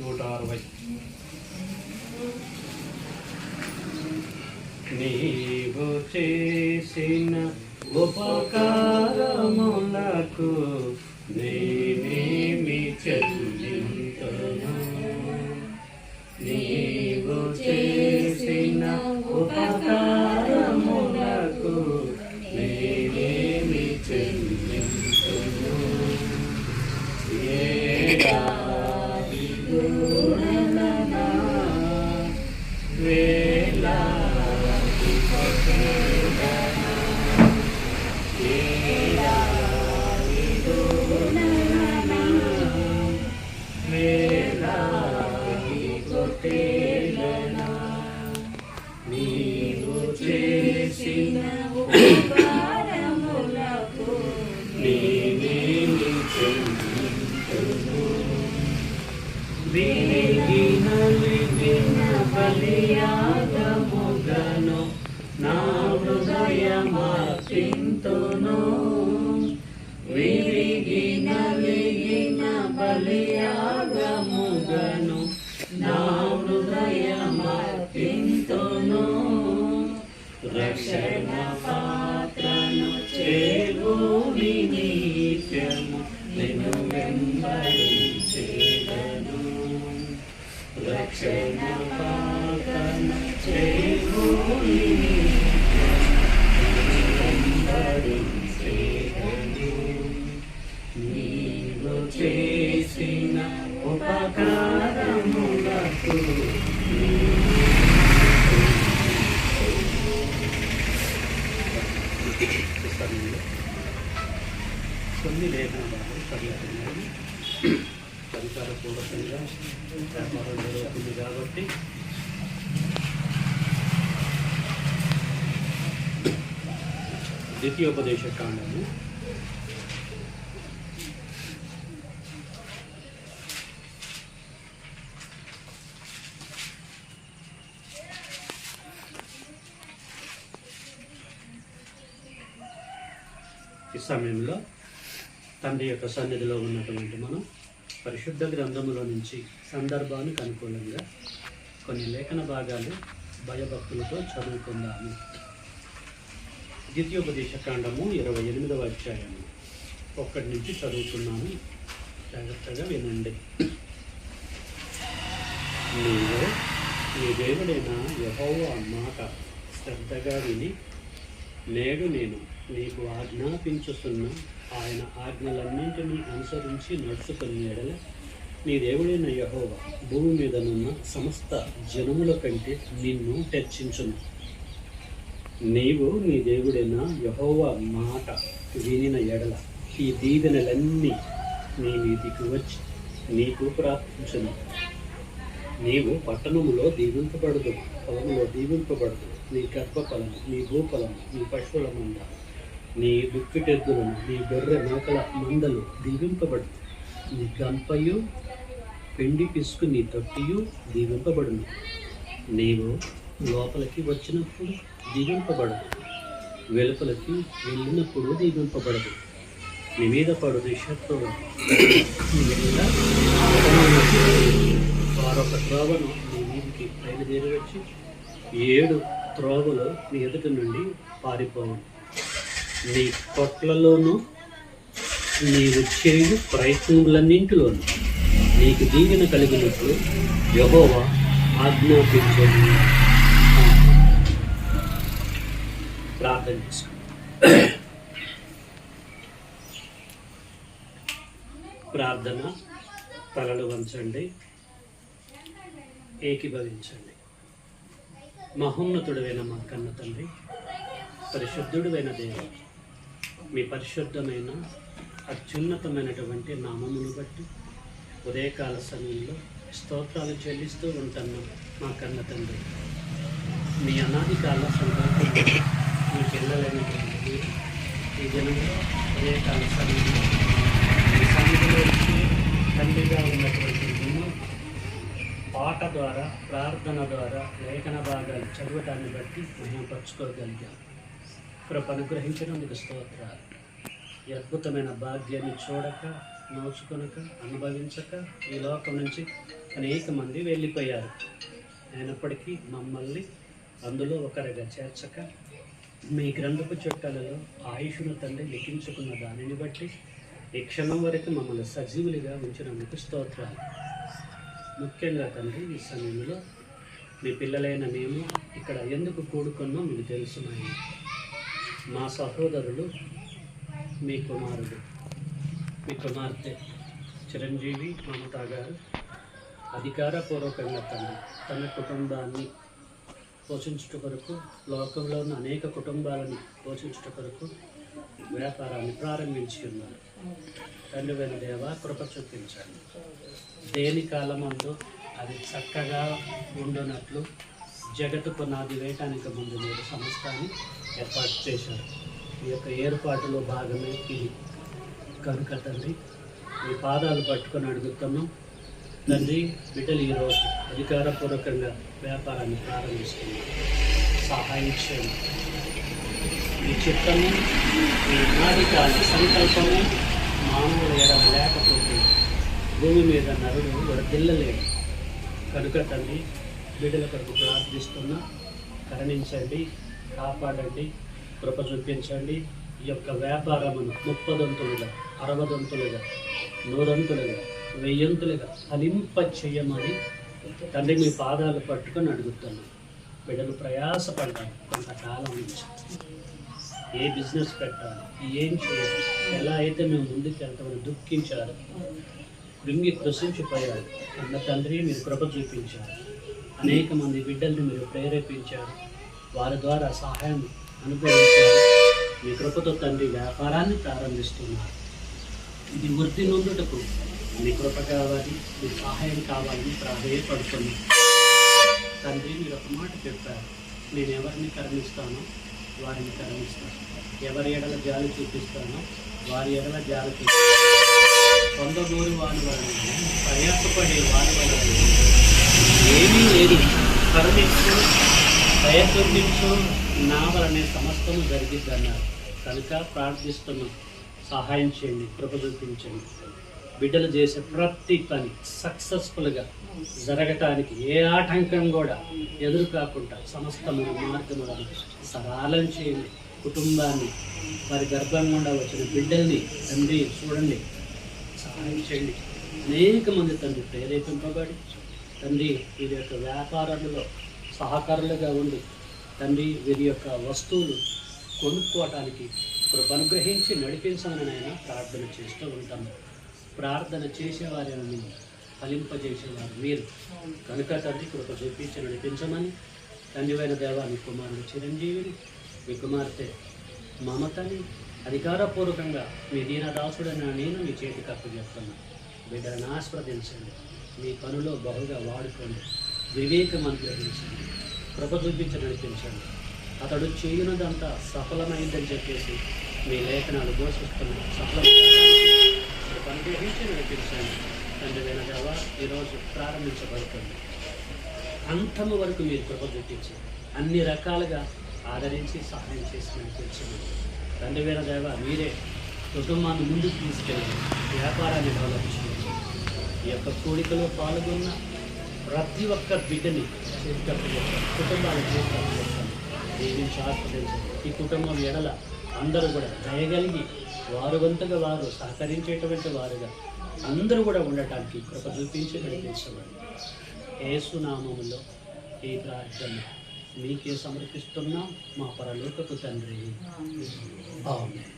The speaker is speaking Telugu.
నూట అరవై నీవు చేసిన ఉపకారములకు నేనేమి చెల్లింతును? నీవు చేసిన ఉపకారములకు నేనేమి చెల్లింతును? ఏడాది నిన్ను వెంబడించేదను రక్షణ పాత్రను చేరుని వెంబడించేదను నీవు చేసిన ఉపకారములకు పూర్వకంగా వ్యాపారం జరుగుతుంది కాబట్టి ద్వితీయోపదేశ కాండము ఈ సమయంలో తండ్రి యొక్క సన్నిధిలో ఉన్నటువంటి మనం పరిశుద్ధ గ్రంథములో నుంచి సందర్భానికి అనుకూలంగా కొన్ని లేఖన భాగాలు భయభక్తులతో చదువుకుందాము. ద్వితీయోపదేశ కాండము ఇరవై ఎనిమిదవ అధ్యాయము. ఒక్కడి నుంచి చదువుతున్నాను. జాగ్రత్తగా వినండి. నీవు నీ దేవుడైన యెహోవా మాట శ్రద్ధగా విని నేడు నేను నీకు ఆజ్ఞాపించుతున్న ఆయన ఆజ్ఞలన్నింటినీ అనుసరించి నడుచుకుని ఎడల నీ దేవుడైన యహోవ భూమి మీదనున్న సమస్త జనముల కంటే నిన్ను హెచ్చించును. నీవు నీ దేవుడైన యహోవ మాట వినిన ఎడల ఈ దీవెనలన్నీ నీ నీతికి వచ్చి నీకు ప్రార్థించును నీవు పట్టణములో దీవింపబడదు పొలములో దీవింపబడదు నీ గర్భఫలము నీ భూఫలము నీ పశువుల మంద నీ దుక్కిటెద్దులను నీ గొర్రె మేకల మందలు దీవింపబడదు నీ గంపయు పిండి పిసుకు నీ తొట్టియు దీవింపబడును. నీవు లోపలికి వచ్చినప్పుడు దీవింపబడదు వెలుపలికి వెళ్ళినప్పుడు దీవింపబడదు. నీ మీద పడు శత్రువు నీ మీద వారొక త్రోవను నీ మీదికి బయలుదేరి వచ్చి ఏడు త్రోవలు నీ ఎదుట నుండి పారిపోవు. నీ కొట్లలోనూ నీవు చేయు ప్రయత్నములన్నింటిలోనూ నీకు దీవెన కలిగినట్లు యహోవా ఆజ్ఞాపించదు ప్రార్థన ప్రార్థన తలలు వంచండి. ఏకీభవించండి. మహోన్నతుడైన మా కన్న తండ్రి పరిశుద్ధుడైన దేవుడు మీ పరిశుద్ధమైన అత్యున్నతమైనటువంటి నామమును బట్టి ఉదయకాల సమయంలో స్తోత్రాలు చెల్లిస్తూ ఉంటున్నాం మా కన్న తండ్రి. మీ అనాది కాల సంకల్పం మీ పిల్లలైనటువంటి ఈ దినంలో ఉదయకాల సమయంలో మీ సన్నిధిలో తండ్రిగా ఉన్నటువంటి నిన్ను పాట ద్వారా ప్రార్థన ద్వారా లేఖన భాగాలు చదవటాన్ని బట్టి మహిమపరచుకోగలిగాం. కృప అనుగ్రహించినందుకు స్తోత్ర ఈ అద్భుతమైన భాగ్యాన్ని చూడక నోచుకొనక అనుభవించక ఈ లోకం నుంచి అనేక మంది వెళ్ళిపోయారు. అయినప్పటికీ మమ్మల్ని అందులో ఒకరిగా చేర్చక మీ గ్రంథపు చుట్టాలలో ఆయుషును తండ్రి లిఖించుకున్న దానిని బట్టి ఈ క్షణం వరకు మమ్మల్ని సజీవులుగా ఉంచినందుకు స్తోత్రాలు. ముఖ్యంగా తండ్రి ఈ సమయంలో మీ పిల్లలైన మేము ఇక్కడ ఎందుకు కూడుకున్నో మీకు తెలుసున్నాయి మా సహోదరులు మీ కుమారుడు మీ కుమార్తె చిరంజీవి మమతా గారు అధికారపూర్వకంగా తన తన కుటుంబాన్ని పోషించుట కొరకు లోకంలో ఉన్న అనేక కుటుంబాలను పోషించుట కొరకు వ్యాపారాన్ని ప్రారంభించి ఉన్నారు. తండ్రి వెన దేవ కృప చూపించండి. దేని కాలమందు అది చక్కగా ఉండునట్లు జగత్తు పునాది వేయటానికి ముందు మీరు సంస్థాన్ని ఏర్పాటు చేశారు. ఈ యొక్క ఏర్పాటులో భాగమే ఇది. కనుక తండ్రి మీ పాదాలు పట్టుకొని అడుగుతున్నాం. తండ్రి బిడ్డలు ఈరోజు అధికారపూర్వకంగా వ్యాపారాన్ని ప్రారంభిస్తున్నారు. సహాయం చేయండి. మీ చిత్తము మీ నాడికాలి సంకల్పము మానవుడు ఎడల లేకపోతే భూమి మీద నరుడు వర్దిల్లలేడు కనుక తండ్రి బిడ్డల కొరకు ప్రార్థిస్తున్నా. కరణించండి. కాపాడండి కృప చూపించండి. ఈ యొక్క వ్యాపారమును ముప్పదంతులుగా అరవదంతులుగా నూరంతులుగా వెయ్యంతులుగా ఫలింప చేయమని తండ్రి మీ పాదాలు పట్టుకొని అడుగుతున్నాను. బిడ్డలు ప్రయాసపడ్డాను కొంతకాలం నుంచి. ఏ బిజినెస్ పెట్టాలి ఏం చేయాలి ఎలా అయితే మేము ముందుకు వెళ్తామని దుఃఖించారు కృంగి కృషించిపోయారు అన్న తండ్రి మీరు కృప చూపించారు. అనేక మంది బిడ్డల్ని మీరు ప్రేరేపించారు. వారి ద్వారా సహాయం అనుభవించారు. మీ కృపతో తండ్రి వ్యాపారాన్ని ప్రారంభిస్తున్నారు. ఇది వృద్ధి నొందుటకు మీ కృప కావాలి మీ సహాయం కావాలని ప్రాధాయపడుతుంది. తండ్రి మీరు ఒక మాట చెప్పారు. నేను ఎవరిని కరుణిస్తానో వారిని కరుణిస్తాను. ఎవరి ఎడల జాలి చూపిస్తానో వారి ఎడల జాలి చూపిస్తాను. పొందగోరు వారి వలన ప్రయాసపడే వారి వలన ఏమీ లేదు. కరుణించు దయ నా వలనే సమస్తము జరిగిద్ది అన్నారు కనుక ప్రార్థిస్తున్నాం సహాయం చేయండి కృప చూపించండి. బిడ్డలు చేసే ప్రతి పని సక్సెస్ఫుల్గా జరగటానికి ఏ ఆటంకం కూడా ఎదురు కాకుండా సమస్తమైన మార్గములను సరళం చేయండి. కుటుంబాన్ని వారి గర్భం గుండా వచ్చిన బిడ్డల్ని తండ్రి చూడండి సహాయం చేయండి. అనేక మంది తండ్రి ప్రేరేపింపబడి తండ్రి వీరి యొక్క వ్యాపారంలో సహకారులుగా ఉండి తండ్రి వీరి యొక్క వస్తువులు కొనుక్కోవటానికి కృప అనుగ్రహించి నడిపించమని ఆయన ప్రార్థన చేస్తూ ఉంటాము ప్రార్థన చేసేవారిని ఫలింపజేసేవారు మీరు. కనుక తండ్రి కృప చూపించి నడిపించమని తండ్రివైన దేవాని కుమారుడు చిరంజీవిని మీ కుమార్తె మమతని అధికారపూర్వకంగా మీ దీనదాసుడైన నేను మీ చేతికి అప్పచెప్తాను బిడ్డలను ఆస్వాదించండి. మీ పనులో బహుగా వాడుకోండి. వివేకం అనుగ్రహించండి కృప చూపించి నడిపించండి. అతడు చేయునదంతా సఫలమైందని చెప్పేసి మీ లేఖనాలు ఘోషిస్తున్నాయి సఫలం అనుగ్రహించి నడిపించండి. తండ్రి వెనకాల ఈరోజు ప్రారంభించబడుతుంది. అంతము వరకు మీరు కృప చూపించి అన్ని రకాలుగా ఆదరించి సహాయం చేసి నడిపించండి. తండ్రి వేల దేవ మీరే కుటుంబాన్ని ముందుకు తీసుకెళ్ళి వ్యాపారాన్ని డెవలప్ చేయండి. ఈ యొక్క కోరికలో పాల్గొన్న ప్రతి ఒక్క బిడ్డని చేతికప్పు కుటుంబాన్ని చేతికప్పు చేస్తాను దీవించి ఈ కుటుంబం ఎడల అందరూ కూడా దయగలిగి వారు వంతుగా వారు సహకరించేటువంటి వారుగా అందరూ కూడా ఉండటానికి కృప చూపించి నడిపించబడి ఏసునామంలో ఈ ప్రార్థన మీకే సమర్పిస్తున్నాం. మా పరలోకపు తండ్రి. ఆమేన్.